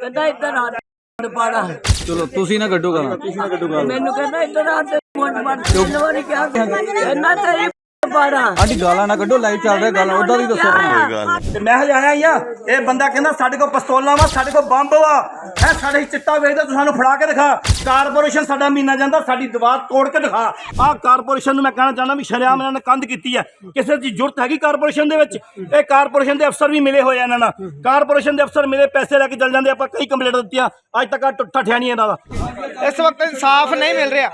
ਕਹਿੰਦਾ ਇੱਧਰ ਆ ਪਾੜਾ। ਚਲੋ ਤੁਸੀਂ ਨਾ ਕੱਢੋ ਗਾਲਾਂ। ਮੈਨੂੰ ਕਹਿੰਦਾ ਇੱਧਰ ਆ ਤੇ ਮੋਟ ਵਾਰੀ ਕਿਹਾ। ਕਹਿੰਦਾ ਤੇਰੀ ਪਾੜਾ। ਆਂਟੀ ਗਾਲਾਂ ਨਾ ਕੱਢੋ ਲਾਈਵ ਚੱਲ ਰਿਹਾ ਗਾਲਾਂ ਉਦਾਂ ਦੀ ਦੱਸੋ ਤੇ ਮੈਂ ਹਜੇ ਆਇਆ ਹੀ ਆ। ਇਹ ਬੰਦਾ ਕਹਿੰਦਾ ਸਾਡੇ ਕੋਲ ਪਿਸਤੌਲਾਂ ਵਾ ਸਾਡੇ ਕੋਲ ਬੰਬ ਵਾ। ਹੈ ਸਾਡੇ ਚਿੱਟਾ ਵੇਚਦਾ ਤੂੰ ਸਾਨੂੰ ਫੜਾ ਕੇ ਦਿਖਾ। ਕਾਰਪੋਰੇਸ਼ਨ ਸਾਡਾ ਮਹੀਨਾ ਜਾਂਦਾ ਸਾਡੀ ਦੀਵਾਰ ਤੋੜ ਕੇ ਦਿਖਾ। ਆਹ ਕਾਰਪੋਰੇਸ਼ਨ ਨੂੰ ਮੈਂ ਕਹਿਣਾ ਚਾਹੁੰਦਾ ਵੀ ਸ਼ਰਿਆਮ ਇਹਨਾਂ ਨੇ ਕੰਧ ਕੀਤੀ ਹੈ ਕਿਸੇ ਦੀ ਜ਼ਰੂਰਤ ਹੈਗੀ ਕਾਰਪੋਰੇਸ਼ਨ ਦੇ ਵਿੱਚ? ਇਹ ਕਾਰਪੋਰੇਸ਼ਨ ਦੇ ਅਫਸਰ ਵੀ ਮਿਲੇ ਹੋਏ ਆ ਇਹਨਾਂ ਨਾਲ। ਕਾਰਪੋਰੇਸ਼ਨ ਦੇ ਅਫਸਰ ਮਿਲੇ ਪੈਸੇ ਲੈ ਕੇ ਚੱਲ ਜਾਂਦੇ ਆਪਾਂ ਕਈ ਕੰਪਲੇਂਟ ਦਿੱਤੀਆਂ। ਅੱਜ ਤੱਕ ਆ ਠੱਠਿਆ ਨਹੀਂ ਇਹਨਾਂ ਦਾ। ਇਸ ਵਕਤ ਇਨਸਾਫ ਨਹੀਂ ਮਿਲ ਰਿਹਾ।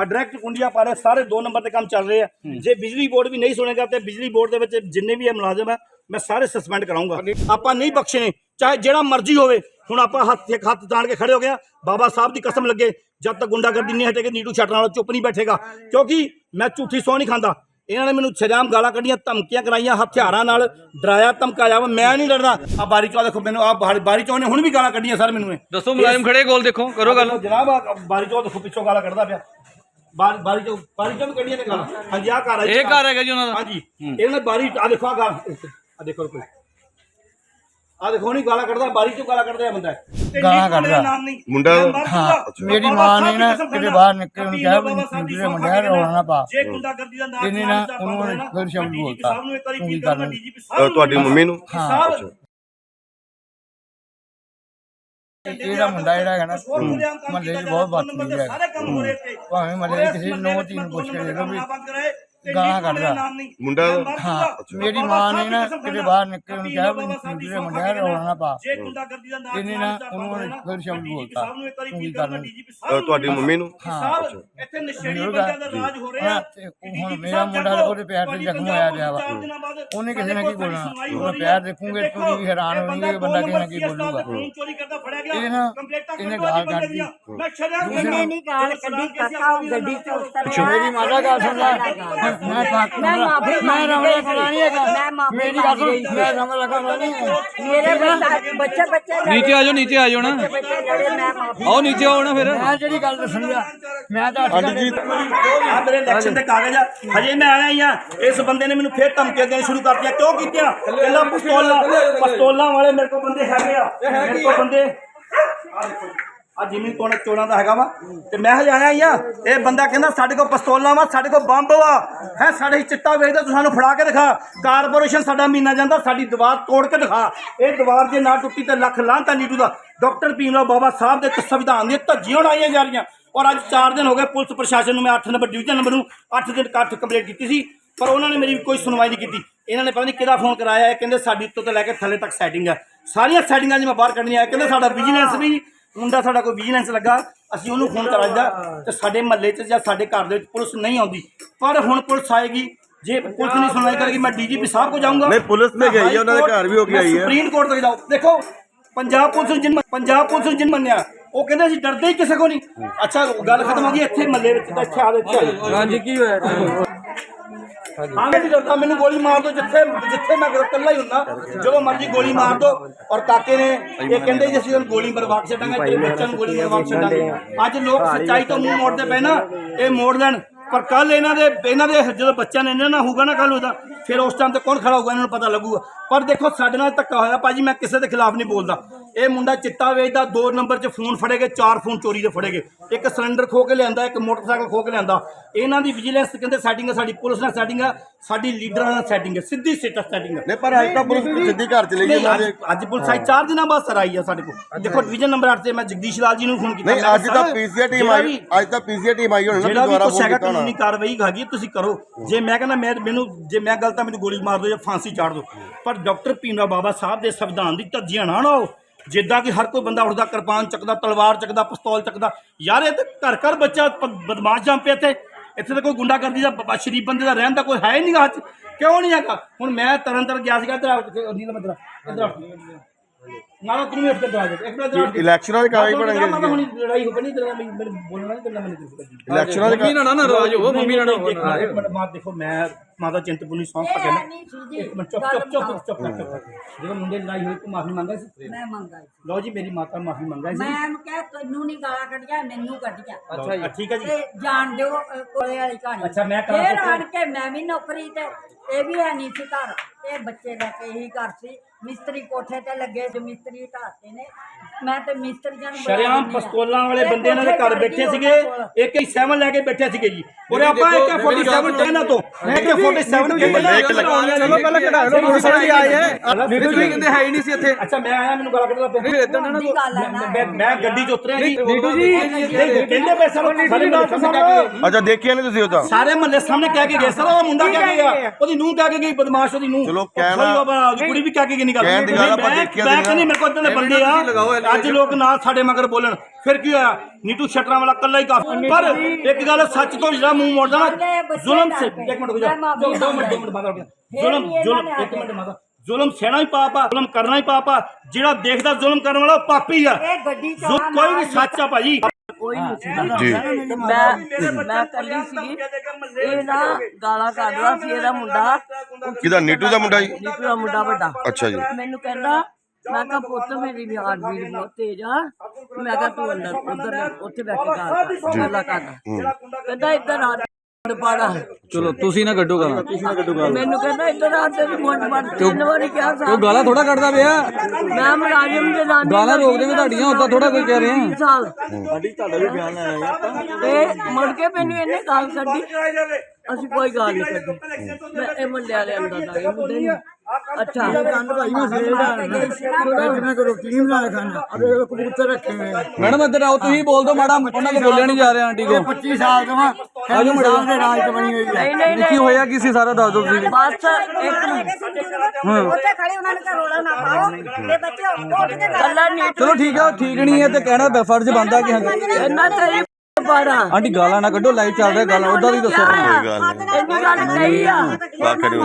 ਆ ਡਾਇਰੈਕਟ ਕੁੰਡੀਆਂ ਪਾ ਰਹੇ ਸਾਰੇ 2 ਨੰਬਰ ਤੇ ਕੰਮ ਚੱਲ ਰਹੇ ਆ। ਜੇ ਬਿਜਲੀ ਬੋਰਡ ਵੀ ਨਹੀਂ ਸੁਣੇਗਾ ਤੇ ਬਿਜਲੀ ਬੋਰਡ ਦੇ ਵਿੱਚ ਜਿੰਨੇ ਵੀ ਇਹ ਮੁਲਾਜ਼ਮ ਹੈ ਮੈਂ ਸਾਰੇ ਸਸਪੈਂਡ ਕਰਾਉਂਗਾ। ਆਪਾਂ ਨਹੀਂ ਬਖਸ਼ਣੇ ਚਾਹੇ ਜਿਹੜਾ ਮਰਜ਼ੀ ਹੋਵੇ ਹੁਣ ਆਪਾਂ ਹੱਥ ਇੱਕ ਹੱਥ ਤਾਣ ਕੇ ਖੜੇ ਹੋ ਗਿਆ ਬਾਬਾ ਸਾਹਿਬ ਦੀ ਕਸਮ ਲੱਗੇ ਜਦ ਤੱਕ ਗੁੰਡਾਗਰਦੀ ਨਹੀਂ ਹਟੇਗੀ ਨੀਟੂ ਛੱਡਣ ਵਾਲਾ ਚੁੱਪ ਨਹੀਂ ਬੈਠੇਗਾ। ਕਿਉਂਕਿ ਮੈਂ ਝੂਠੀ ਸੌ ਨਹੀਂ ਖਾਂਦਾ। ਇਹਨਾਂ ਨੇ ਮੈਨੂੰ ਛਜਾਮ ਗਾਲਾਂ ਕੱਢੀਆਂ ਧਮਕੀਆਂ ਕਰਾਈਆਂ ਹਥਿਆਰਾਂ ਨਾਲ ਡਰਾਇਆ ਧਮਕਾਇਆ ਵਾ ਮੈਂ ਨਹੀਂ ਲੜਦਾ ਆ ਬਾਰੀ ਚੌ ਦੇਖੋ ਮੈਨੂੰ ਆ ਬਾਰੀ ਚੌ ਨੇ ਹੁਣ ਵੀ ਗਾਲਾਂ ਕੱਢੀਆਂ ਸਰ ਮੈਨੂੰ ਇਹ। ਦੱਸੋ ਮੁਲਾਜ਼ਮ ਖੜੇ ਕੋਲ ਦੇਖੋ ਕਰੋ ਗੱਲ। ਜਨਾਬ ਆਹ ਬਾਰੀ ਚੋਂ ਦੇਖੋ ਪਿੱਛੋਂ ਗਾਲਾਂ ਕੱਢਦਾ ਪਿਆ। ਬਾਰੀ ਬਾਰੀ ਚੋਂ ਬਾਰੀ ਚੋਂ ਵੀ ਕੱਢੀਆਂ ਨੇ ਗਾਲਾਂ? ਹਾਂਜੀ ਆ ਘਰ ਆ ਜੀ, ਇਹ ਘਰ। ਹੈਗਾ ਜੀ ਉਹਨਾਂ ਦਾ। ਹਾਂਜੀ। ਇਹਨਾਂ ਬਾਰੀ ਆ ਦੇਖੋ ਆ ਗਾਲ। ਆ ਦੇਖੋ ਕੋਈ ਆ ਦੇਖੋ ਨਹੀਂ ਗਾਲਾਂ ਕੱਢਦਾ ਬਾਰੀ ਚੋਂ ਗਾਲਾਂ ਕੱਢਦਾ ਇਹ ਬੰਦਾ। ਗਾਲਾਂ ਕੱਢਦਾ। ਮੁੰਡਾ ਹਾਂ ਮੇਰੀ ਮਾਂ ਨੇ ਨਾ ਕਿਤੇ ਬਾਹਰ ਨਿਕਲ ਨੂੰ ਕਿਹਾ ਰੌਲਾ ਨਾ ਪਾ। ਜੇ ਗੁੰਡਾਗਰਦੀ ਦਾ ਨਾਮ ਇਹਨੇ ਨਾ ਉਹਨੂੰ ਫਿਰ ਸ਼ਬਦ ਬੋਲਤਾ। ਤੁਹਾਡੀ ਮੰਮੀ ਨੂੰ? ਇਹਦਾ ਮੁੰਡਾ ਜਿਹੜਾ ਹੈਗਾ ਨਾ ਮਹੱਲੇ 'ਚ ਬਹੁਤ ਬਦਤਮੀਜ਼ ਹੈ ਭਾਵੇਂ ਮਹੱਲੇ ਦੇ ਕਿਸੇ ਨੌ ਧੀ ਨੂੰ ਪੁੱਛ ਕੇ ਦੇ ਦੋ ਵੀ ਗਾਲਾਂ ਕੱਢਦਾ। ਮੁੰਡਾ ਹਾਂ ਮੇਰੀ ਮਾਂ ਨੇ ਨਾ ਕਿਤੇ ਬਾਹਰ ਨਿਕਲ ਨੂੰ ਕਿਹਾ ਵੀ ਮੁੰਡਿਆਂ ਦਾ ਰੌਲਾ ਨਾ ਪਾ। ਜੇ ਗੁੰਡਾਗਰਦੀ ਦਾ ਨਾਮ ਇਹਨੇ ਨਾ ਉਹਨੂੰ ਫਿਰ ਸ਼ਬਦ ਬੋਲਤਾ। ਤੂੰ ਕੀ ਕਰਨਾ? ਅਹ ਤੁਹਾਡੀ ਮੰਮੀ ਨੂੰ? ਸਾਹਿਬ ਇੱਥੇ ਨਸ਼ੇੜੀ ਬੰਦਿਆਂ ਦਾ ਰਾਜ ਹੋ ਰਿਹਾ। ਹੁਣ ਮੇਰਾ ਮੁੰਡਾ ਉਹਦੇ ਪੈਰ ਤੇ ਜ਼ਖਮ ਹੋਇਆ ਪਿਆ ਵਾ। ਉਹਨੇ ਕਿਸੇ ਨੇ ਕੀ ਬੋਲਣਾ? ਉਹ ਪੈਰ ਦੇਖੂਗੇ ਤੂੰ ਵੀ ਹੈਰਾਨ ਹੋਣਗੇ ਕਿ ਬੰਦਾ ਕਿਸੇ ਨੇ ਕੀ ਬੋਲੂਗਾ। ਚੋਰੀ ਕਰਦਾ ਫੜਿਆ ਗਿਆ ਇਹ ਨਾ ਕੰਪਲੇਂਟਾਂ ਇਹਨੇ ਗਾਲ ਕੱਢ। ਮੈਂ ਇਹਨੇ ਨਹੀਂ ਗਾਲ ਕੱਢੀ ਕਾਕਾ ਗੱਡੀ ਚ ਉਤਰ ਮੇਰੀ ਮਾਤਾ ਗੱਲ ਸੁਣ ਲੈ ਮੈਂ ਪਾਕ ਮੈਂ ਮਾਫੀ ਮੈਂ ਰਮਲਾ ਕੋਲਾ ਨਹੀਂ ਹੈਗਾ। ਮੈਂ ਮਾਫੀ ਮੇਰੀ ਗੱਲ ਸੁਣ ਮੈਂ ਰਮਲਾ ਲਗਾ ਨਹੀਂ ਹੈਗਾ। ਮੇਰੇ ਬੱਚੇ ਬੱਚੇ ਬੱਚੇ ਲੜੇ, ਨੀਚੇ ਆ ਜਾਓ ਨੀਚੇ ਆ ਜਾਓ ਨਾ। ਆਓ ਨੀਚੇ ਆਓ ਨਾ ਫਿਰ। ਮੈਂ ਜਿਹੜੀ ਗੱਲ ਦੱਸਣੀ ਆ ਮੈਂ ਤਾਂ ਅੱਜ ਆ ਮੇਰੇ ਇਲੈਕਸ਼ਨ ਦੇ ਕਾਗਜ਼ ਆ। ਹਜੇ ਮੈਂ ਆਇਆ ਹੀ ਆ। ਇਸ ਬੰਦੇ ਨੇ ਮੈਨੂੰ ਫੇਰ ਧਮਕੀਆਂ ਦੇਣੀ ਸ਼ੁਰੂ ਕਰਤੀਆਂ। ਕਿਉਂ ਕੀਤੀਆਂ? ਪਹਿਲਾਂ ਪਿਸਤੌਲਾਂ ਪਿਸਤੌਲਾਂ ਵਾਲੇ ਮੇਰੇ ਕੋਲ ਬੰਦੇ ਹੈਗੇ ਆ। ਮੇਰੇ ਕੋਲ ਬੰਦੇ ਆ ਦੇਖੋ ਆ ਜਿਮੀ ਕੋਣ ਚੋਣਾਂ ਦਾ ਹੈਗਾ ਵਾ। ਤੇ ਮੈਂ ਹਜੇ ਆਇਆ ਹੀ ਆ। ਇਹ ਬੰਦਾ ਕਹਿੰਦਾ, ਸਾਡੇ ਕੋਲ ਪਿਸਤੌਲਾਂ ਵਾ, ਸਾਡੇ ਕੋਲ ਬੰਬ ਵਾ। ਹੈ, ਸਾਡੇ ਚਿੱਟਾ ਵੇਚਦਾ, ਤੂੰ ਸਾਨੂੰ ਫੜਾ ਕੇ ਦਿਖਾ। ਕਾਰਪੋਰੇਸ਼ਨ ਸਾਡਾ ਮਹੀਨਾ ਜਾਂਦਾ, ਸਾਡੀ ਦੀਵਾਰ ਤੋੜ ਕੇ ਦਿਖਾ। ਇਹ ਦੀਵਾਰ ਜੇ ਨਾ ਟੁੱਟੀ ਤੇ ਲੱਖ ਲਾਂਤਾ ਨੀਟੂ ਦਾ। ਡਾਕਟਰ ਭੀਮਰਾਓ ਬਾਬਾ ਸਾਹਿਬ ਦੇ ਸੰਵਿਧਾਨ ਦੀਆਂ ਧੱਜੀਆਂ ਉਡਾਈਆਂ ਜਾ ਰਹੀਆਂ। ਔਰ ਅੱਜ 4 ਦਿਨ ਹੋ ਗਏ ਪੁਲਿਸ ਪ੍ਰਸ਼ਾਸਨ ਨੂੰ ਮੈਂ 8 ਨੰਬਰ ਡਿਵੀਜ਼ਨ ਨੰਬਰ ਨੂੰ 8 ਦਿਨ ਕੱਟ ਕੰਪਲੀਟ ਕੀਤੀ ਸੀ। ਪਰ ਉਹਨਾਂ ਨੇ ਮੇਰੀ ਕੋਈ ਸੁਣਵਾਈ ਨਹੀਂ ਕੀਤੀ। ਇਹਨਾਂ ਨੇ ਪਤਾ ਨਹੀਂ ਕਿਹਦਾ ਫੋਨ ਕਰਾਇਆ। ਹੈ ਕਹਿੰਦੇ, ਸਾਡੀ ਉੱਤੋਂ ਤੋਂ ਲੈ ਕੇ ਥੱਲੇ ਤੱਕ ਸੈਟਿੰਗ ਹੈ ਸਾਰੀਆਂ ਸੈਟਿੰਗਾਂ ਜੀ ਮੈਂ ਬਾਹਰ ਕੱਢਣੀਆਂ ਹੈ ਕਹਿੰਦੇ ਸਾਡਾ ਵਿਜੀਲੈਂਸ ਵੀ ਮੁੰਡਾ ਸਾਡਾ ਕੋਈ ਵਿਜੀਲੈਂਸ ਲੱਗਾ ਅਸੀਂ ਉਹਨੂੰ ਫੋਨ ਕਰਾਈਦਾ ਤੇ ਸਾਡੇ ਮਹੱਲੇ 'ਚ ਜਾਂ ਸਾਡੇ ਘਰ ਦੇ ਵਿੱਚ ਪੁਲਿਸ ਨਹੀਂ ਆਉਂਦੀ। ਪਰ ਹੁਣ ਪੁਲਿਸ ਆਏਗੀ ਜੇ ਪੁਲਿਸ ਨਹੀਂ ਸੁਣਵਾਈ ਕਰੇਗੀ ਮੈਂ ਡੀਜੀਪੀ ਸਾਹਿਬ ਕੋ ਜਾਊਂਗਾ। ਨਹੀਂ, ਪੁਲਿਸ ਤੇ ਮੈਂ ਗਈ ਹੈ, ਉਹਨਾਂ ਦੇ ਘਰ ਵੀ ਹੋ ਕੇ ਆਈ ਹੈ। ਸੁਪਰੀਮ ਕੋਰਟ ਤੱਕ ਜਾਓ ਦੇਖੋ ਪੰਜਾਬ ਪੁਲਿਸ ਨੂੰ ਜਿਨ ਪੰਜਾਬ ਪੁਲਿਸ ਨੂੰ ਜਿਨ ਮੰਨਿਆ ਉਹ ਕਹਿੰਦੇ ਅਸੀਂ ਡਰਦੇ ਹੀ ਕਿਸੇ ਕੋ ਨਹੀਂ। ਅੱਛਾ ਗੱਲ ਖਤਮ ਹੋ ਗਈ ਇੱਥੇ ਮੱਲੇ ਵਿੱਚ ਤਾਂ ਇੱਥੇ ਆ ਦੇ। ਹਾਂਜੀ ਕੀ ਹੋਇਆ? ਹਾਂ ਮੈਂ ਨਹੀਂ ਡਰਦਾ ਮੈਨੂੰ ਗੋਲੀ ਮਾਰ ਦੋ ਜਿੱਥੇ ਜਿੱਥੇ ਮੈਂ ਇਕੱਲਾ ਹੀ ਹੁੰਦਾ ਜਦੋਂ ਮਰਜ਼ੀ ਗੋਲੀ ਮਾਰ ਦੋ ਔਰ ਕਾਕੇ ਨੇ ਇਹ ਕਹਿੰਦੇ ਜੀ ਅਸੀਂ ਗੋਲੀ ਮਰਵਾ ਕੇ ਛੱਡਾਂਗੇ ਤੇਰੇ ਬੱਚਿਆਂ ਨੂੰ ਗੋਲੀ ਮਰਵਾ ਕੇ ਛੱਡਾਂਗੇ। ਅੱਜ ਲੋਕ ਸੱਚਾਈ ਤੋਂ ਮੂੰਹ ਮੋੜਦੇ ਪਏ ਨਾ ਇਹ ਮੋੜ ਲੈਣ। ਪਰ ਕੱਲ ਇਹਨਾਂ ਦੇ ਇਹਨਾਂ ਦੇ ਜਦੋਂ ਬੱਚਿਆਂ ਨੇ ਇਹਨਾਂ ਨਾਲ ਹੋਊਗਾ ਨਾ ਕੱਲ ਉਹਦਾ ਫਿਰ ਉਸ ਟਾਈਮ ਤੇ ਕੌਣ ਖੜਾ ਹੋਊਗਾ ਇਹਨਾਂ ਨੂੰ ਪਤਾ ਲੱਗੂਗਾ। ਪਰ ਦੇਖੋ ਸਾਡੇ ਨਾਲ ਧੱਕਾ ਹੋਇਆ ਭਾਜੀ ਮੈਂ ਕਿਸੇ ਦੇ ਖਿਲਾਫ ਨਹੀਂ ਬੋਲਦਾ। ਇਹ ਮੁੰਡਾ ਚਿੱਟਾ ਵੇਚਦਾ ਦੋ ਨੰਬਰ 'ਚ ਫੋਨ ਫੜੇਗੇ ਚਾਰ ਫੋਨ ਚੋਰੀ ਦੇ ਫੜੇਗੇ। ਇੱਕ ਸਿਲੰਡਰ ਖੋ ਕੇ ਲਿਆਂਦਾ ਇੱਕ ਮੋਟਰਸਾਈਕਲ ਖੋ ਕੇ ਲਿਆਂਦਾ। ਇਹਨਾਂ ਦੀ ਵਿਜੀਲੈਂਸ ਕਹਿੰਦੇ ਸੈਟਿੰਗ ਹੈ ਸਾਡੀ ਪੁਲਿਸ ਨਾਲ ਸੈਟਿੰਗ ਹੈ ਸਾਡੀ ਲੀਡਰਾਂ ਨਾਲ ਸੈਟਿੰਗ ਹੈ ਸਿੱਧੀ ਸਟੇਟਸ ਸੈਟਿੰਗ ਹੈ ਨਹੀਂ ਪਰ ਅੱਜ ਤਾਂ ਪੁਲਿਸ ਸਿੱਧੀ ਘਰ ਚਲੇ ਗਈ ਨਹੀਂ, ਅੱਜ ਅੱਜ ਪੁਲਿਸ ਆਈ 4 ਦਿਨਾਂ ਬਾਅਦ ਸਰ ਆਈ ਆ ਸਾਡੇ ਕੋਲ। ਦੇਖੋ ਡਿਵੀਜ਼ਨ ਨੰਬਰ 8 ਤੇ ਮੈਂ ਜਗਦੀਸ਼ ਲਾਲ ਜੀ ਨੂੰ ਫੋਨ ਕੀਤਾ। ਨਹੀਂ ਮੈਂ ਅੱਜ ਕਿਹਾ, ਤਾਂ ਸਰ, ਪੀਸੀਆ ਟੀਮ ਜਿਹੜਾ ਆਈ ਵੀ- ਅੱਜ ਤਾਂ ਪੀਸੀਆ ਟੀਮ ਆਈ ਹੋਣੀ ਨਾ ਜਿਹੜਾ ਵੀ ਦੁਬਾਰਾ ਕੁਛ ਫੋਨ ਹੈਗਾ ਕੀਤਾ ਹੋਣਾ। ਕਾਨੂੰਨੀ ਕਾਰਵਾਈ ਹੈਗੀ ਤੁਸੀਂ ਕਰੋ। ਜੇ ਮੈਂ ਕਹਿੰਦਾ ਮੈਂ ਮੈਨੂੰ ਜੇ ਮੈਂ ਗਲਤ ਤਾਂ ਮੈਨੂੰ ਗੋਲੀ ਮਾਰ ਦਿਓ ਜਾਂ ਫਾਂਸੀ ਚਾੜ ਦਿਓ। ਪਰ ਡਾਕਟਰ ਭੀਮਰਾਓ ਬਾਬਾ ਸਾਹਿਬ ਦੇ ਸੰਵਿਧਾਨ ਦੀ ਧੱਜੀਆਂ ਨਾ ਉਡਾਓ ਜਿੱਦਾਂ ਕਿ ਹਰ ਕੋਈ ਬੰਦਾ ਉੱਠਦਾ, ਕਿਰਪਾਨ ਚੱਕਦਾ, ਤਲਵਾਰ ਚੱਕਦਾ, ਪਿਸਤੌਲ ਚੱਕਦਾ। ਯਾਰ ਇਹ ਤੇ ਘਰ ਘਰ ਬੱਚਾ ਪ- ਬਦਮਾਸ਼ ਜੰਮ ਪਿਆ ਇੱਥੇ? ਇੱਥੇ ਤਾਂ ਕੋਈ ਗੁੰਡਾਗਰਦੀ ਦਾ ਬ- ਸ਼ਰੀਫ ਬੰਦੇ ਦਾ ਰਹਿਣ ਦਾ ਕੋਈ ਹੈ ਹੀ ਨਹੀਂ ਹੱਥ ਕਿਉਂ ਨਹੀਂ ਹੈਗਾ? ਹੁਣ ਮੈਂ ਤਰਨ ਤਰਨ ਗਿਆ ਸੀਗਾ ਇਧਰ ਨੀਲ ਮੰਦਰਾ ਇਧਰ ਦੇ ਦੀ ਕਾਗਜ਼ ਮੈਂ ਬਣਾਂਗੇ ਹੁਣ ਲੜਾਈ ਹੋ ਬਣੀ ਤੇਰਾ ਮੈਨੂੰ ਬੋਲਣਾ ਨਹੀਂ ਕਰਨਾ ਮੈਨੂੰ ਕਿਸੇ ਇਲੈਕਸ਼ਨਾਂ ਦੇ ਮੰਮੀ ਨਾਲ ਨਾ ਨਾਰਾਜ਼ ਹੋ ਮੰਮੀ ਨਾਲ ਨਾ ਇੱਕ ਮਿੰਟ, ਇੱਕ ਮਿੰਟ ਮਾਂ ਦੇਖੋ ਮੈਂ ਮਾਤਾ ਚਿੰਤਪੁਰਨੀ ਸੌਂਪ ਪਾ ਕੇ ਇੱਕ ਮਿੰਟ ਚੁੱਪ ਚੁੱਪ ਚੁੱਪ ਚੁੱਪ ਚੁੱਪ ਚੁੱਪ। ਜਦੋਂ ਮੁੰਡੇ ਲੜਾਈ ਹੋਈ ਤੂੰ ਮਾਫੀ ਮੰਗਾ ਸੀ? ਮੈਂ ਮੰਗਾਈ ਲਓ ਜੀ ਮੇਰੀ ਮਾਤਾ ਮਾਫੀ ਮੰਗਾ ਸੀ। ਮੈਂ ਕਿਹਾ ਤੈਨੂੰ ਨਹੀਂ ਗਾਲਾਂ ਕੱਢੀਆਂ ਮੈਨੂੰ ਕੱਢੀਆਂ। ਅੱਛਾ ਜੀ। ਠੀਕ ਹੈ ਜੀ। ਤੇ ਜਾਣ ਦਿਓ ਅ, ਕੋਲੇ ਵਾਲੀ ਕਹਾਣੀ। ਅੱਛਾ, ਮੈਂ ਕਰਾਂ ਫੇਰ ਤੇ- ਆਣ ਕੇ ਮੈਂ ਵੀ ਨੌਕਰੀ ਤੇ ਇਹ ਵੀ ਹੈ ਨਹੀਂ ਸੀ ਘਰ। ਇਹ ਬੱਚੇ ਲੈ ਕੇ ਹੀ ਘਰ ਸੀ। ਮਿਸਤਰੀ ਕੋਠੇ ਤੇ ਲੱਗੇ ਜੋ ਮਿਸਤਰੀ ਢਾਤੇ ਨੇ। ਮੈਂ ਤੇ ਮਿਸਤਰੀਆਂ ਨੂੰ ਸ਼ਰਿਆਮ ਪਸਤੌਲਾਂ ਵਾਲੇ ਬੰਦੇ ਇਹਨਾਂ ਦੇ ਘਰ ਬੈਠੇ ਸੀਗੇ ਇੱਕ ਹੀ 7 ਲੈ ਕੇ ਬੈਠੇ ਸੀਗੇ ਜੀ। ਔਰ ਆਪਾਂ ਇੱਕ 47 ਤੇ ਇਹਨਾਂ ਤੋਂ। ਇੱਕ 47 ਕੇ ਇੱਕ ਲੱਗਾ। ਚਲੋ ਪਹਿਲਾਂ ਕਢਾਓ ਲੋ ਮੋਟਰਸਾਈਕਲ ਹੀ ਆਏ ਹੈ। ਨੀਟੂ ਜੀ ਕਹਿੰਦੇ ਹੈ ਹੀ ਨਹੀਂ ਸੀ ਇੱਥੇ। ਅੱਛਾ ਮੈਂ ਆਇਆ ਮੈਨੂੰ ਗੱਲ ਕਰਦਾ ਪਿਆ। ਇਦਾਂ ਨਾ ਨਾ ਮੈਂ ਮੈਂ ਗੱਡੀ 'ਚ ਉਤਰਿਆ ਜੀ ਨੀਟੂ ਜੀ ਕਹਿੰਦੇ ਪਏ ਸਾਰੇ ਸਾਰੇ ਕੇ ਗਏ ਅੱਛਾ ਦੇਖਿਆ ਨਹੀਂ ਤੁਸੀਂ ਤਾਂ ਸਾਰੇ ਮਹੱਲੇ ਸਾਹਮਣੇ ਕਹਿ ਕੇ ਗਏ। ਸਰ ਉਹ ਮੁੰਡਾ ਕਹਿ ਕੇ ਗਿਆ। ਉਹਦੀ ਨੂੰਹ ਕਹਿ ਕੇ ਗਈ ਬਦਮਾਸ਼ ਉਹਦੀ ਨੂੰਹ। ਚਲੋ ਕਹਿਣਾ- ਕੁੜੀ ਵੀ ਕਹਿ ਕੇ ਗਈ ਨਹੀਂ ਗੱਲ ਕਹਿਣ ਮੈਂ- ਕਹਿੰਦੀ ਮੇਰੇ ਕੋਲ ਇਦਾਂ ਦੇ ਬੰਦੇ ਆ। ਅੱਜ ਲੋਕ ਨਾਲ ਸਾਡੇ ਮਗਰ ਬੋਲਣ। ਫਿਰ ਕੀ ਹੋਇਆ? ਨੀਟੂ ਸ਼ਟਰਾਂ ਵਾਲਾ ਕੱਲਾ ਹੀ ਕਾਫੀ ਪਰ ਇੱਕ ਗੱਲ ਸੱਚ ਤੋਂ ਜਿਹੜਾ ਮੂੰਹ ਮੋੜਦਾ ਨਾ ਜ਼ੁਲਮ ਸੇ ਇੱਕ ਮਿੰਟ ਰੁਕ ਜਾ। ਦੋ ਦੋ ਮਿੰਟ ਦੋ ਮਿੰਟ ਬਾਅਦ ਰੁਕ ਜਾ। ਜ਼ੁਲਮ ਜ਼ੁਲਮ ਇੱਕ ਮਿੰਟ ਮਾਦਾ ਜ਼ੁਲਮ ਸਹਿਣਾ ਹੀ ਪਾਪ ਆ ਜ਼ੁਲਮ ਕਰਨਾ ਹੀ ਪਾਪ ਆ। ਜਿਹੜਾ ਦੇਖਦਾ ਜ਼ੁਲਮ ਕਰਨ ਵਾਲਾ ਉਹ ਪਾਪੀ ਆ। ਕੋਈ ਵੀ ਸੱਚ ਆ ਭਾਜੀ। ਕੋਈ ਨਹੀਂ ਸੀ। ਮੈਂ ਮੈਂ ਕੱਲੀ ਸੀ ਇਹ ਨਾ ਗਾਲਾਂ ਕੱਢਦਾ ਸੀ ਇਹਦਾ ਮੁੰਡਾ ਕਿਹਦਾ? ਨੀਟੂ ਦਾ ਮੁੰਡਾ ਜੀ? ਨੀਤੂ ਦਾ ਮੁੰਡਾ ਵੱਡਾ। ਅੱਛਾ ਜੀ। ਮੈਨੂੰ ਕਹਿੰਦਾ ਮੈਂ ਕਿਹਾ ਪੁੱਤ ਮੇਰੀ ਵੀ ਬੀਟ ਬਹੁਤ ਤੇਜ਼ ਆ। ਮੈਂ ਕਿਹਾ ਤੂੰ ਅੰਦਰ ਉਧਰ ਉੱਥੇ ਬੈਠ ਕੇ ਗੱਲਾਂ ਕਰ ਕਹਿੰਦਾ ਇੱਧਰ ਆ ਪਾੜਾ ਚਲੋ ਤੁਸੀਂ ਨਾ ਕੱਢੋ ਗਾਲਾਂ। ਮੈਨੂੰ ਕਹਿੰਦਾ ਇੱਧਰ ਆ ਤੇ ਮੁੰਡ ਮੜ ਤਿੰਨ ਵਾਰੀ ਕਿਹਾ ਉਹ ਸਾਹਿਬ ਗਾਲਾਂ ਥੋੜਾ ਕੱਢਦਾ ਪਿਆ? ਮੈਂ ਮੁਲਾਜ਼ਮ ਦੇ ਨਾਮ ਗਾਲਾਂ ਰੋਕ ਦੇਵੇ ਤੁਹਾਡੀਆਂ ਉਦਾਂ ਥੋੜਾ ਕੋਈ ਕਹਿ ਰਹੇ। ਸਾਲ। ਸਾਡੀ ਤੁਹਾਡਾ ਵੀ ਬਿਆਨ ਆਇਆ ਤੇ ਮੁੜ ਕੇ ਮੈਨੂੰ ਇਹਨੇ ਗਾਲ ਕੱਢੀ। ਅਸੀਂ ਕੋਈ ਗਾਲ ਨਹੀਂ ਕੱਢੀ। ਮੈਂ ਇਹ ਮੁੰਡੇ ਵਾਲੇ ਅੰਦਰ ਦਾ ਮੁੰਡੇ ਨੂੰ। ਅੱਛਾ। ਕੰਨ ਭਾਈ ਮੈਂ ਸਵੇਰ ਦਾ ਕਿੰਨਾ ਕਰੋ ਟੀਮ ਨਾਲ ਖਾਣਾ ਅਬੇ ਕਬੂਤਰ ਰੱਖੇ ਹੋਏ ਆ। ਮੈਡਮ ਇੱਧਰ ਆਓ ਤੁਸੀਂ ਬੋਲ ਦਿਓ। ਮਾੜਾ ਉਹਨਾਂ ਕੋਲ ਬੋਲਿਆ ਨਹੀਂ ਜਾ ਰਿਹਾ ਆਂਟੀ ਕੋ 25 ਸਾਲ ਆ ਆਜੋ ਮੈਡਮ ਦੇ ਰਾਜ ਚ ਬਣੀ ਹੋਈ ਹੈ ਨਹੀਂ ਨਹੀਂ ਕੀ ਹੋਇਆ ਕੀ ਸੀ? ਸਾਰਾ ਦੱਸ ਦਿਓ ਤੁਸੀਂ ਬਸ ਇੱਕ ਮਿੰਟ। ਉੱਥੇ ਖੜੇ ਉਹਨਾਂ ਨੇ ਕਿਹਾ ਰੋਲਾ ਨਾ ਪਾਓ। ਤੇ ਬੱਚੇ ਉੱਠ ਕੇ ਗੱਲ ਕੱਲਾ ਨਹੀਂ ਚਲੋ ਠੀਕ ਹੈ ਉਹ ਠੀਕ ਨਹੀਂ ਹੈ ਤੇ ਕਹਿਣਾ ਫਰਜ਼ ਬਣਦਾ ਕਿ ਹਾਂਜੀ ਪਾੜਾ ਆਂਟੀ ਗਾਲਾਂ ਨਾ ਕੱਢੋ ਲਾਈਵ ਚੱਲ ਰਿਹਾ ਗਾਲਾਂ ਉਦਾਂ ਦੀ ਦੱਸੋ ਕੋਈ ਗੱਲ ਨਹੀਂ ਇੰਨੀ ਗੱਲ ਕਹੀ ਆ ਵਾਹ ਕਰਿਓ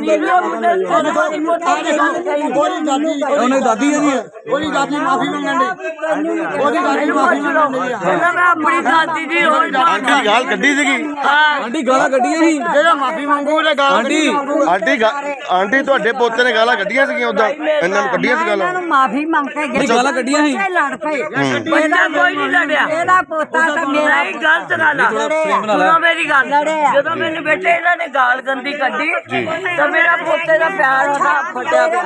ਨੀਲੋ ਮੁੰਡੇ ਤੋਂ ਥੋੜੀ ਮੋਟੀ ਗੱਲ ਕਹੀ ਉਹਦੀ ਦਾਦੀ ਉਹਨੇ ਦਾਦੀ ਹੈ ਜੀ ਉਹਦੀ ਦਾਦੀ ਮਾਫੀ ਮੰਗਣ ਦੀ ਉਹਦੀ ਦਾਦੀ ਮਾਫੀ ਮੰਗਣ ਦੀ ਆ ਕਹਿੰਦਾ ਮੈਂ ਆਪਣੀ ਦਾਦੀ ਦੀ ਰੋਜ਼ ਆਂਟੀ ਗਾਲ ਕੱਢੀ ਸੀਗੀ ਆਂਟੀ ਗਾਲਾਂ ਕੱਢੀਆਂ ਸੀ ਜਿਹੜਾ ਮਾਫੀ ਮੰਗੂ ਉਹਦੇ ਗਾਲ ਆਂਟੀ ਆਂਟੀ ਗਾ- ਆਂਟੀ ਤੁਹਾਡੇ ਪੋਤੇ ਨੇ ਗਾਲਾਂ ਕੱਢੀਆਂ ਸੀਗੀਆਂ ਉਦਾਂ ਇਹਨਾਂ ਨੂੰ ਕੱਢੀਆਂ ਸੀ ਗਾਲਾਂ ਮਾਫੀ ਮੰਗ ਕੇ ਗਏ ਗਾਲਾਂ ਕੱਢੀਆਂ ਸੀ ਲੜ ਪਏ ਬੱਚਾ ਕੋਈ ਨਹੀਂ ਲੜਿਆ ਇਹਦਾ ਪੋਤਾ ਤਾਂ ਮੇਰਾ ਹੀ ਗਲਤ ਗੱਲ ਆ ਸੁਣੋ ਮੇਰੀ ਗੱਲ। ਜਦੋਂ ਮੈਨੂੰ ਬੇਟੇ ਇਹਨਾਂ ਨੇ ਗਾਲ ਗੰਦੀ ਕੱਢੀ ਤਾਂ ਮੇਰਾ ਪੋਤੇ ਦਾ ਪਿਆਰ ਉਹਦਾ ਫਟਿਆ ਪਿਆ।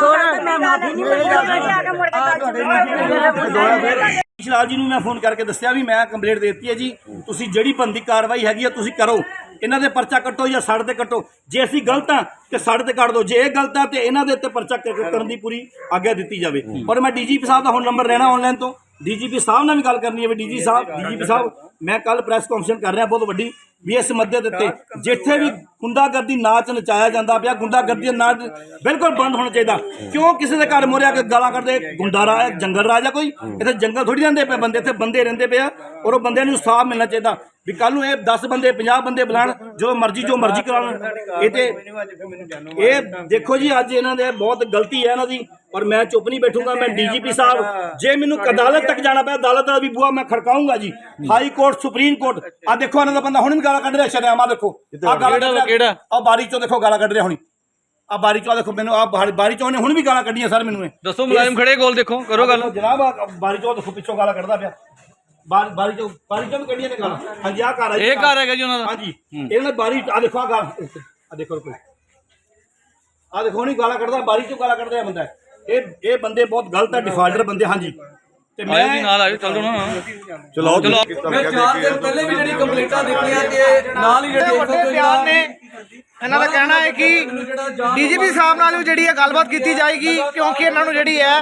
ਸੁਣ ਮੈਂ ਮਾਫੀ ਨਹੀਂ ਮੰਗਦਾ। ਸ਼ਿਲਾਲ ਜੀ ਨੂੰ ਮੈਂ ਫੋਨ ਕਰਕੇ ਦੱਸਿਆ ਵੀ ਮੈਂ ਕੰਪਲੇਂਟ ਦੇ ਦਿੱਤੀ ਹੈ ਜੀ। ਤੁਸੀਂ ਜਿਹੜੀ ਬੰਦੀ ਕਾਰਵਾਈ ਹੈਗੀ ਆ ਤੁਸੀਂ ਕਰੋ। ਇਹਨਾਂ ਦੇ ਪਰਚਾ ਕੱਟੋ ਜਾਂ ਸਾਡੇ ਤੇ ਕੱਟੋ। ਜੇ ਅਸੀਂ ਗਲਤ ਆ ਤੇ ਸਾਡੇ ਤੇ ਕੱਟ ਦਿਓ ਜੇ ਇਹ ਗਲਤ ਆ ਤੇ ਇਹਨਾਂ ਦੇ ਉੱਤੇ ਪਰਚਾ ਕਰਨ ਦੀ ਪੂਰੀ ਆਗਿਆ ਦਿੱਤੀ ਜਾਵੇ। ਪਰ ਮੈਂ ਡੀਜੀਪੀ ਸਾਹਿਬ ਦਾ ਹੁਣ ਨੰਬਰ ਲੈਣਾ ਆਨਲਾਈਨ ਤੋਂ। ਡੀਜੀਪੀ ਸਾਹਿਬ ਨਾਲ ਵੀ ਗੱਲ ਕਰਨੀ ਹੈ ਵੀ ਡੀਜੀ ਸਾਹਿਬ ਡੀਜੀਪੀ ਸਾਹਿਬ ਮੈਂ ਕੱਲ ਪ੍ਰੈਸ ਕਾਨਫਰੰਸ ਕਰ ਰਿਹਾ ਬਹੁਤ ਵੱਡੀ ਵੀ ਇਸ ਮੱਦੇ ਦੇ ਉੱਤੇ। ਜਿੱਥੇ ਵੀ ਗੁੰਡਾਗਰਦੀ ਨਾਚ ਨਚਾਇਆ ਜਾਂਦਾ ਪਿਆ ਗੁੰਡਾਗਰਦੀ ਨਾਚ ਬਿਲਕੁਲ ਬੰਦ ਹੋਣਾ ਚਾਹੀਦਾ। ਕਿਉਂ ਕਿਸੇ ਦੇ ਘਰ ਮੋਰਿਆ ਕੇ ਗਾਲਾਂ ਕੱਢਦੇ? ਗੁੰਡਾ ਰਾਜ ਜੰਗਲ ਰਾਜ ਕੋਈ। ਇੱਥੇ ਜੰਗਲ ਥੋੜੀ ਰਹਿੰਦੇ ਪਏ ਬੰਦੇ ਇੱਥੇ ਬੰਦੇ ਰਹਿੰਦੇ ਪਏ ਆ। ਔਰ ਉਹ ਬੰਦਿਆਂ ਨੂੰ ਸਾਫ਼ ਮਿਲਣਾ ਚਾਹੀਦਾ। ਵੀ ਕੱਲ ਨੂੰ ਇਹ 10 ਬੰਦੇ 50 ਬੰਦੇ ਬੁਲਾਣ ਜੋ ਮਰਜ਼ੀ ਜੋ ਮਰਜ਼ੀ ਕਰਾਉਣ। ਇਹ ਤੇ ਇਹ ਦੇਖੋ ਜੀ ਅੱਜ ਇਹਨਾਂ ਦੇ ਬਹੁਤ ਗਲਤੀ ਹੈ ਇਹਨਾਂ ਦੀ। ਔਰ ਮੈਂ ਚੁੱਪ ਨਹੀਂ ਬੈਠੂੰਗਾ ਮੈਂ ਡੀਜੀਪੀ ਸਾਹਿਬ ਜੇ ਮੈਨੂੰ ਅਦਾਲਤ ਤੱਕ ਜਾਣਾ ਪਿਆ ਅਦਾਲਤ ਦਾ ਵੀ ਬੂਆ ਮੈਂ ਖੜਕਾਉਂਗਾ ਜੀ। ਹਾਈ ਕੋਰਟ ਸੁਪਰੀਮ ਕੋਰਟ ਆ ਦੇਖੋ ਇਹਨਾਂ ਦਾ ਬੰਦਾ ਹੁਣ ਵੀ ਗਾਲਾਂ ਕੱਢ ਰਿਹਾ ਸ਼ਰੇਆਮ ਆ ਦੇਖੋ ਆ ਗਾਲਾਂ ਕਿਹੜਾ? ਆ ਬਾਰੀ ਚੋਂ ਦੇਖੋ ਗਾਲਾਂ ਕੱਢ ਰਿਹਾ ਹੁਣੀ। ਆ ਬਾਰੀ ਚੋਂ ਦੇਖੋ ਮੈਨੂੰ ਆ ਬਾਰੀ ਚੋਂ ਨੇ ਹੁਣ ਵੀ ਗਾਲਾਂ ਕੱਢੀਆਂ ਸਰ ਮੈਨੂੰ ਇਹ। ਦੱਸੋ ਮੁਲਾਜ਼ਮ ਖੜੇ ਕੋਲ ਦੇਖੋ ਕਰੋ ਗੱਲ। ਜਨਾਬ ਬਾਰੀ ਚੋਂ ਦੇਖੋ ਪਿੱਛੋਂ ਗਾਲਾਂ ਕੱਢਦਾ ਪਿਆ। ਬਾਰੀ ਬਾਰੀ ਚੋਂ ਬਾਰੀ ਚੋਂ ਵੀ ਕੱਢੀਆਂ ਨੇ ਗਾਲਾਂ। ਹਾਂਜੀ ਆ ਘਰ ਆ ਜੀ ਇਹ ਘਰ। ਹੈਗਾ ਜੀ ਉਹਨਾਂ ਦਾ। ਹਾਂਜੀ। ਇਹਨਾਂ ਬਾਰੀ ਆ ਦੇਖੋ ਆ ਗਾਲ। ਆ ਦੇਖੋ ਕੋਈ ਆ ਦੇਖੋ ਨਹੀਂ ਗਾਲਾਂ ਕੱਢਦਾ ਬਾਰੀ ਚੋਂ ਗਾਲਾਂ ਕੱਢਦਾ ਬੰਦਾ। ਇਹ ਇਹ ਬੰਦੇ ਬਹੁਤ ਗਲਤ ਆ ਡਿਫਾਲਟਰ ਬੰਦੇ ਹਾਂਜੀ। ਤੇ ਮੈਂ ਨਾਲ ਆਇਓ ਚੱਲ ਜਾਓ ਨਾ। ਚਲੋ ਚਲੋ ਮੈਂ ਚਾਰ ਦਿਨ ਪਹਿਲੇ ਵੀ ਜਿਹੜੀ ਕੰਪਲੇਂਟਾਂ ਦਿੱਤੀਆਂ ਕਿ ਨਾਲ ਹੀ ਜਿਹੜੇ ਵੱਡੇ ਬਿਆਨ ਨੇ। ਇਹਨਾਂ ਦਾ ਕਹਿਣਾ ਹੈ ਕਿ ਡੀਜੀਪੀ ਸਾਹਿਬ ਨਾਲ ਵੀ ਜਿਹੜੀ ਹੈ ਗੱਲਬਾਤ ਕੀਤੀ ਜਾਏਗੀ ਕਿਉਂਕਿ ਇਹਨਾਂ ਨੂੰ ਜਿਹੜੀ ਹੈ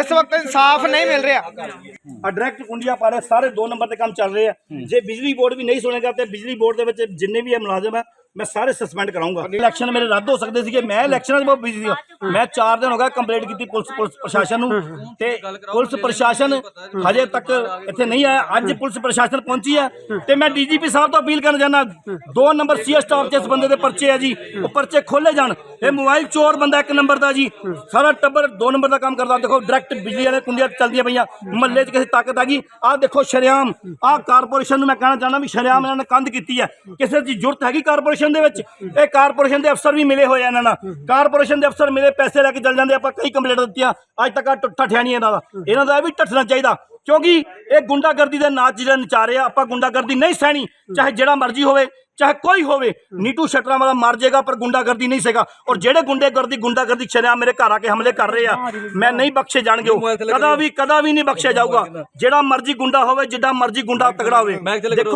ਇਸ ਵਕਤ ਇਨਸਾਫ ਨਹੀਂ ਮਿਲ ਰਿਹਾ। ਆ ਡਾਇਰੈਕਟ ਕੁੰਡੀਆਂ ਪਾ ਰਹੇ ਸਾਰੇ 2 ਨੰਬਰ ਤੇ ਕੰਮ ਚੱਲ ਰਹੇ ਆ। ਜੇ ਬਿਜਲੀ ਬੋਰਡ ਵੀ ਨਹੀਂ ਸੁਣੇਗਾ ਤੇ ਬਿਜਲੀ ਬੋਰਡ ਦੇ ਵਿੱਚ ਜਿੰਨੇ ਵੀ ਇਹ ਮੁਲਾਜ਼ਮ ਆ ਮੈਂ ਸਾਰੇ ਸਸਪੈਂਡ ਕਰਾਉਂਗਾ। ਇਲੈਕਸ਼ਨ ਮੇਰੇ ਰੱਦ ਹੋ ਸਕਦੇ ਸੀਗੇ। ਮੈਂ ਇਲੈਕਸ਼ਨਾਂ 'ਚ ਬਹੁਤ ਬਿਜ਼ੀ ਸੀ। ਮੈਂ 4 ਦਿਨ ਹੋ ਗਿਆ ਕੰਪਲੇਂਟ ਕੀਤੀ ਪੁਲਿਸ ਪੁਲਿਸ ਪ੍ਰਸ਼ਾਸਨ ਨੂੰ। ਤੇ ਪੁਲਿਸ ਪ੍ਰਸ਼ਾਸਨ ਹਜੇ ਤੱਕ ਇੱਥੇ ਨਹੀਂ ਆਇਆ। ਅੱਜ ਪੁਲਿਸ ਪ੍ਰਸ਼ਾਸਨ ਪਹੁੰਚੀ ਹੈ। ਤੇ ਮੈਂ ਡੀਜੀਪੀ ਸਾਹਿਬ ਤੋਂ ਅਪੀਲ ਕਰਨ ਜਾਣਾ। 2 ਨੰਬਰ ਸੀਐਸ ਸਟਾਫ 'ਚ ਇਸ ਬੰਦੇ ਦੇ ਪਰਚੇ ਆ ਜੀ, ਉਹ ਪਰਚੇ ਖੋਲੇ ਜਾਣ। ਇਹ ਮੋਬਾਈਲ ਚੋਰ ਬੰਦਾ ਇੱਕ ਨੰਬਰ ਦਾ ਜੀ। ਸਾਰਾ ਟੱਬਰ ਦੋ ਨੰਬਰ ਦਾ ਕੰਮ ਕਰਦਾ। ਦੇਖੋ ਡਾਇਰੈਕਟ ਬਿਜਲੀ ਵਾਲੇ ਕੁੰਡੀਆਂ ਚੱਲਦੀਆਂ ਪਈਆਂ। ਮਹੱਲੇ 'ਚ ਕਿਸੇ ਤਾਕਤ ਆ ਗਈ। ਆਹ ਦੇਖੋ, ਸ਼ਰਿਆਮ। ਆਹ ਕਾਰਪੋਰੇਸ਼ਨ ਨੂੰ ਮੈਂ ਕਹਿਣਾ ਚਾਹੁੰਦਾ ਵੀ ਸ਼ਰਿਆਮ ਇਹਨਾਂ ਨੇ ਕੰਧ ਕੀਤੀ ਹੈ ਕਿਸੇ ਦੀ ਜ਼ਰੂਰਤ ਹੈਗੀ ਕਾਰਪੋਰੇਸ਼ਨ ਦੇ ਵਿੱਚ? ਇਹ ਕਾਰਪੋਰੇਸ਼ਨ ਦੇ ਅਫਸਰ ਵੀ ਮਿਲੇ ਹੋਏ ਆ ਇਹਨਾਂ ਨਾਲ। ਕਾਰਪੋਰੇਸ਼ਨ ਦੇ ਅਫਸਰ ਮਿਲੇ, ਪੈਸੇ ਲੈ ਕੇ ਚੱਲ ਜਾਂਦੇ ਆਪਾਂ ਕਈ ਕੰਪਲੇਂਟ ਦਿੱਤੀਆਂ। ਅੱਜ ਤੱਕ ਆ ਠੱਠਿਆ ਨਹੀਂ ਇਹਨਾਂ ਦਾ। ਇਹਨਾਂ ਦਾ ਇਹ ਵੀ ਟੱਠਣਾ ਚਾਹੀਦਾ। ਕਿਉਂਕਿ ਇਹ ਗੁੰਡਾਗਰਦੀ ਦੇ ਨਾਚ ਜਿਹੜਾ ਨਚਾ ਰਹੇ ਆ ਆਪਾਂ ਗੁੰਡਾਗਰਦੀ ਨਹੀਂ ਸਹਿਣੀ ਚਾਹੇ ਜਿਹੜਾ ਮਰਜ਼ੀ ਹੋਵੇ ਚਾਹੇ ਕੋਈ ਹੋਵੇ ਨੀਟੂ ਸ਼ਟਰਾਂ ਵਾਲਾ ਮਰ ਜਾਏਗਾ ਪਰ ਗੁੰਡਾਗਰਦੀ ਨਹੀਂ ਸੇਗਾ ਔਰ ਜਿਹੜੇ ਗੁੰਡੇਗਰਦੀ ਗੁੰਡਾਗਰਦੀ ਸ਼ਰਿਆਮ ਮੇਰੇ ਘਰ ਆ ਕੇ ਹਮਲੇ ਕਰ ਰਹੇ ਆ ਮੈਂ ਨਹੀਂ ਬਖਸ਼ੇ ਜਾਣਗੇ ਕਦਾ ਵੀ ਕਦਾ ਵੀ ਨਹੀਂ ਬਖਸ਼ਿਆ ਜਾਊਗਾ। ਜਿਹੜਾ ਮਰਜ਼ੀ ਗੁੰਡਾ ਹੋਵੇ ਜਿੱਡਾ ਮਰਜ਼ੀ ਗੁੰਡਾ ਤਗੜਾ ਹੋਵੇ। ਦੇਖੋ।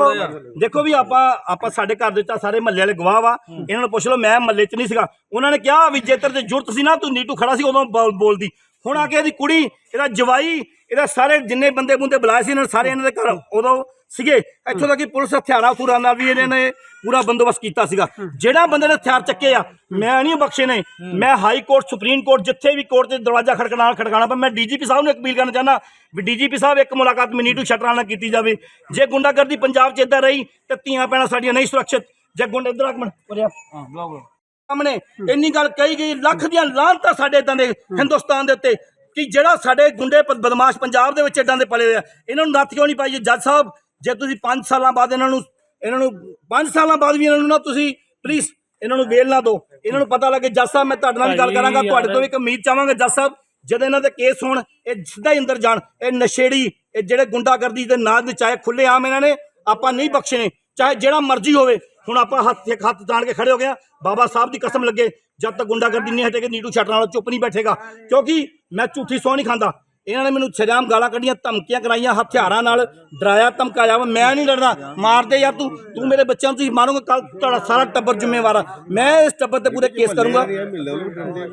ਦੇਖੋ ਵੀ ਆਪਾਂ ਆਪਾਂ ਸਾਡੇ ਘਰ ਦੇ ਤਾਂ ਸਾਰੇ ਮਹੱਲੇ ਵਾਲੇ ਗਵਾਹ ਵਾ। ਇਹਨਾਂ ਨੂੰ ਪੁੱਛ ਲਓ ਮੈਂ ਮਹੱਲੇ 'ਚ ਨਹੀਂ ਸੀਗਾ। ਉਹਨਾਂ ਨੇ ਕਿਹਾ ਵੀ ਜੇ ਤੇਰੇ ਤੇ ਜੁਰਤ ਸੀ ਨਾ ਤੂੰ ਨੀਟੂ ਖੜਾ ਸੀ ਉਦੋਂ ਬੋਲ- ਬੋਲਦੀ। ਹੁਣ ਆ ਕੇ ਇਹਦੀ ਕੁੜੀ ਇਹਦਾ ਜਵਾਈ ਇਹਦਾ ਸਾਰੇ ਜਿੰਨੇ ਬੰਦੇ ਬੁੰਦੇ ਬੁਲਾਏ ਸੀ ਇਹਨਾਂ ਨੇ ਸਾਰੇ ਇਹਨਾਂ ਦੇ ਘਰ ਉਦੋਂ ਸੀਗੇ। ਇੱਥੋਂ ਤੱਕ ਕਿ ਪੁਲਿਸ ਹਥਿਆਰਾਂ ਹਥੂਰਾਂ ਨਾਲ ਵੀ ਇਹਨਾਂ ਨੇ ਪੂਰਾ ਬੰਦੋਬਸਤ ਕੀਤਾ ਸੀਗਾ। ਜਿਹੜਾ ਬੰਦੇ ਨੇ ਹਥਿਆਰ ਚੱਕੇ ਆ ਮੈਂ ਨਹੀਂ ਬਖਸ਼ੇ ਨੇ। ਮੈਂ ਹਾਈ ਕੋਰਟ ਸੁਪਰੀਮ ਕੋਰਟ ਜਿੱਥੇ ਵੀ ਕੋਰਟ ਤੇ ਦਰਵਾਜ਼ਾ ਖੜਕਣਾ ਖੜਕਾਣਾ ਪਰ ਮੈਂ ਡੀਜੀਪੀ ਸਾਹਿਬ ਨੂੰ ਅਪੀਲ ਕਰਨਾ ਚਾਹੁੰਦਾ ਵੀ ਡੀਜੀਪੀ ਸਾਹਿਬ ਇੱਕ ਮੁਲਾਕਾਤ ਮਨੀਟੂ ਸ਼ਟਰਾਂ ਨਾਲ ਕੀਤੀ ਜਾਵੇ। ਜੇ ਗੁੰਡਾਗਰਦੀ ਪੰਜਾਬ 'ਚ ਇਦਾਂ ਰਹੀ ਤੇ ਧੀਆਂ ਪੈਣਾ ਸਾਡੀਆਂ ਨਹੀਂ ਸੁਰੱਖਿਅਤ। ਜੇ ਗੁੰਡੇ ਇਧਰ ਆਗਮਨ ਉਰੇ ਆ। ਹਾਂ ਬੁਲਾਓ ਸਾਹਮਣੇ ਇੰਨੀ ਗੱਲ ਕਹੀ ਗਈ ਲੱਖ ਦੀਆਂ ਲਾਂਤਾਂ ਸਾਡੇ ਇਦਾਂ ਦੇ ਹਿੰਦੁਸਤਾਨ ਦੇ ਉੱਤੇ। ਕਿ ਜਿਹੜਾ ਸਾਡੇ ਗੁੰਡੇ ਬਦਮਾਸ਼ ਪੰਜਾਬ ਦੇ ਵਿੱਚ ਇਦਾਂ ਦੇ ਪਲੇ ਆ ਇਹਨਾਂ ਨੂੰ ਨੱਥ ਕਿਉਂ ਨਹੀਂ ਪਾਈ? ਜੱਜ ਸਾਹਿਬ ਜੇ ਤੁਸੀਂ 5 ਸਾਲਾਂ ਬਾਅਦ ਇਹਨਾਂ ਨੂੰ ਇਹਨਾਂ ਨੂੰ 5 ਸਾਲਾਂ ਬਾਅਦ ਵੀ ਇਹਨਾਂ ਨੂੰ ਨਾ ਤੁਸੀਂ ਪਲੀਜ਼ ਇਹਨਾਂ ਨੂੰ ਵੇਲ ਨਾ ਦਿਓ। ਇਹਨਾਂ ਨੂੰ ਪਤਾ ਲੱਗੇ ਜੱਜ ਸਾਹਿਬ ਮੈਂ ਤੁਹਾਡੇ ਨਾਲ ਵੀ ਗੱਲ ਕਰਾਂਗਾ ਤੁਹਾਡੇ ਤੋਂ ਵੀ ਇੱਕ ਉਮੀਦ ਚਾਹਾਂਗਾ ਜੱਜ ਸਾਹਿਬ ਜਦ ਇਹਨਾਂ ਦੇ ਕੇਸ ਹੋਣ ਇਹ ਸਿੱਧਾ ਹੀ ਅੰਦਰ ਜਾਣ। ਇਹ ਨਸ਼ੇੜੀ ਇਹ ਜਿਹੜੇ ਗੁੰਡਾਗਰਦੀ ਦੇ ਨਾਂ ਦੇ ਚਾਹੇ ਖੁੱਲੇ ਆਮ ਇਹਨਾਂ ਨੇ ਆਪਾਂ ਨਹੀਂ ਬਖਸ਼ੇ ਨੇ। ਚਾਹੇ ਜਿਹੜਾ ਮਰਜ਼ੀ ਹੋਵੇ ਹੁਣ ਆਪਾਂ ਹੱਥ ਇੱਕ ਹੱਥ ਜਾਣ ਕੇ ਖੜੇ ਹੋ ਗਏ ਬਾਬਾ ਸਾਹਿਬ ਦੀ ਕਸਮ ਲੱਗੇ, ਜਦ ਤੱਕ ਗੁੰਡਾਗਰਦੀ ਨਹੀਂ ਹਟੇਗੀ, ਨੀਟੂ ਛੱਡਣ ਵਾਲਾ ਚੁੱਪ ਨਹੀਂ ਬੈਠੇਗਾ। ਕਿਉਂਕਿ ਮੈਂ ਝੂਠੀ ਸੌ ਨਹੀਂ ਖਾਂਦਾ। ਇਹਨਾਂ ਨੇ ਮੈਨੂੰ ਛਜਾਮ ਗਾਲਾਂ ਕੱਢੀਆਂ, ਧਮਕੀਆਂ ਕਰਾਈਆਂ, ਹਥਿਆਰਾਂ ਨਾਲ ਡਰਾਇਆ, ਧਮਕਾਇਆ। ਵਾ ਮੈਂ ਨਹੀਂ ਲੜਨਾ। ਮਾਰਦੇ ਯਾਰ ਤੂੰ। ਤੂੰ ਮੇਰੇ ਬੱਚਿਆਂ ਨੂੰ ਤੁਸੀਂ ਮਾਰੋਗੇ ਕੱਲ ਤੁਹਾਡਾ ਸਾਰਾ ਟੱਬਰ ਜ਼ਿੰਮੇਵਾਰ ਆ। ਮੈਂ ਇਸ ਟੱਬਰ ਤੇ ਪੂਰੇ ਕੇਸ ਕਰੂੰਗਾ।